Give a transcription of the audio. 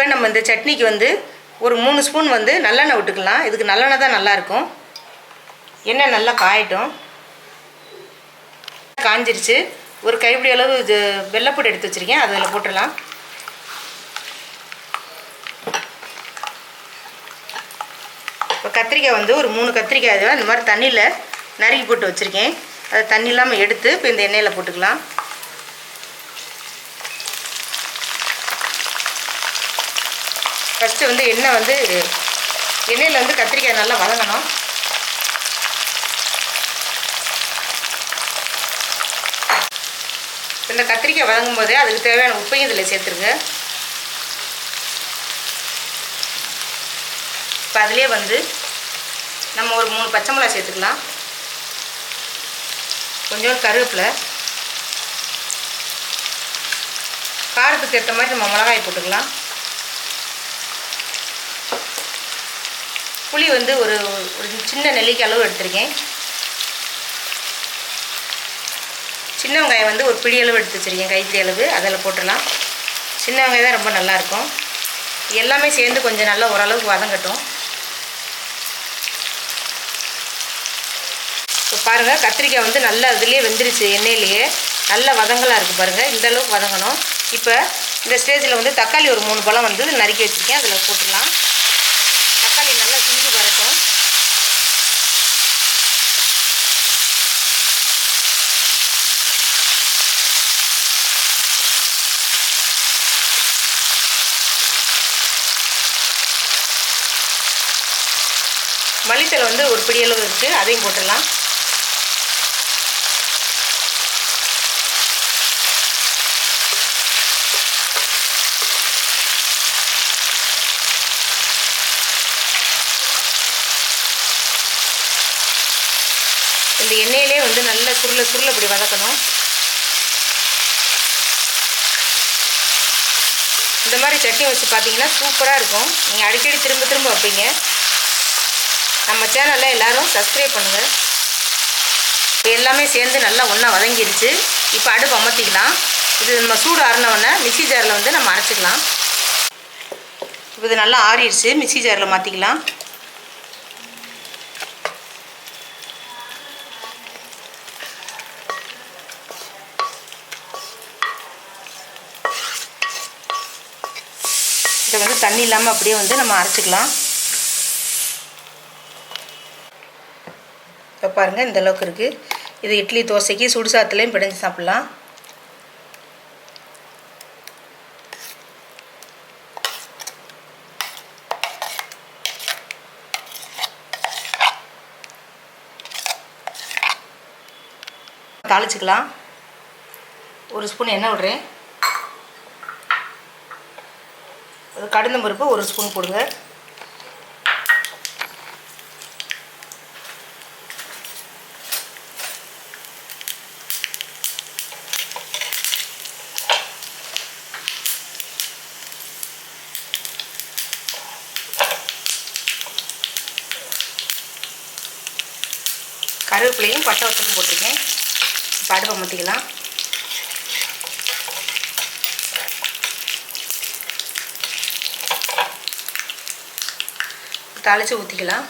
இப்போ நம்ம இந்த சட்னிக்கு வந்து ஒரு மூணு ஸ்பூன் வந்து நல்லெண்ணெய் விட்டுக்கலாம். இதுக்கு நல்லெண்ணெய் தான் நல்லாயிருக்கும். எண்ணெய் நல்லா காயட்டும். காஞ்சிருச்சு. ஒரு கைப்பிடி அளவு இது வெள்ளைப்பூடி எடுத்து வச்சுருக்கேன். அதில் போட்டுடலாம். இப்போ கத்திரிக்காய் வந்து ஒரு மூணு கத்திரிக்காய் இந்த மாதிரி தண்ணியில் நறுக்கி போட்டு வச்சுருக்கேன். அதை தண்ணி இல்லாமல் எடுத்து இப்போ இந்த எண்ணெயில் போட்டுக்கலாம். ஃபஸ்ட்டு வந்து எண்ணெய் வந்து எண்ணெயில் வந்து கத்திரிக்காய் நல்லா வதங்கணும். இந்த கத்திரிக்காய் வதங்கும் போதே அதுக்கு தேவையான உப்பையும் இதில் சேர்த்துருங்க. இப்போ அதிலே வந்து நம்ம ஒரு மூணு பச்சை மிளகா சேர்த்துக்கலாம். கொஞ்சோண்டு கருவேப்பிலை. காரத்துக்கு ஏற்ற மாதிரி நம்ம மிளகாய் போட்டுக்கலாம். புளி வந்து ஒரு ஒரு சின்ன நெல்லிக்காய் அளவு எடுத்திருக்கேன். சின்ன வெங்காயம் வந்து ஒரு பிடி அளவு எடுத்து வச்சுருக்கேன் கைப்பிடி அளவு. அதில் போட்டுடலாம். சின்ன வெங்காயம் தான் ரொம்ப நல்லாயிருக்கும். எல்லாமே சேர்ந்து கொஞ்சம் நல்லா ஓரளவுக்கு வதங்கட்டும். இப்போ பாருங்கள் கத்திரிக்காய் வந்து நல்லா இதுலேயே வெந்துருச்சு எண்ணெயிலேயே. நல்ல வதங்கலாக இருக்குது பாருங்கள் இந்த அளவுக்கு வதங்கணும். இப்போ இந்த ஸ்டேஜில் வந்து தக்காளி ஒரு மூணு பழம் வந்து நறுக்கி வச்சுருக்கேன் அதில் போட்டுடலாம். தக்காளி நல்லா மல்லித்தலை வந்து ஒரு பிடி அளவு இருக்குது அதையும் போட்டுடலாம். இந்த எண்ணெயிலே வந்து நல்ல சுருள சுருள இப்படி வதக்கணும். இந்த மாதிரி சட்னி வச்சு பார்த்தீங்கன்னா சூப்பராக இருக்கும். நீங்கள் அடிக்கடி திரும்ப திரும்ப வைப்பீங்க. நம்ம சேனலில் எல்லோரும் சப்ஸ்கிரைப் பண்ணுங்கள் இப்போ எல்லாமே சேர்ந்து நல்லா ஒன்றா வதங்கிருச்சு. இப்போ அடுப்பு அமர்த்திக்கலாம். இது நம்ம சூடு ஆறினவுடனே மிக்சி ஜாரில் வந்து நம்ம அரைச்சிக்கலாம். இப்போ இது நல்லா ஆறிடுச்சு மிக்சி ஜாரில் மாற்றிக்கலாம் இதை வந்து தண்ணி இல்லாமல் அப்படியே வந்து நம்ம அரைச்சிக்கலாம். இப்போ பாருங்கள் இந்த அளவுக்கு இருக்குது இது இட்லி தோசைக்கு சுடுசாத்துலேயும் பிடைஞ்சு சாப்பிட்லாம். தாளிச்சிக்கலாம். ஒரு ஸ்பூன் எண்ணெய் விடுறேன். அது கடுந்த பருப்பு ஒரு ஸ்பூன் போடுங்க. கருவேப்பிலையும் பட்டை வத்தலும் போட்டிருக்கேன். இப்போ அடுப்பை மாற்றிக்கலாம் தாளித்து ஊற்றிக்கலாம்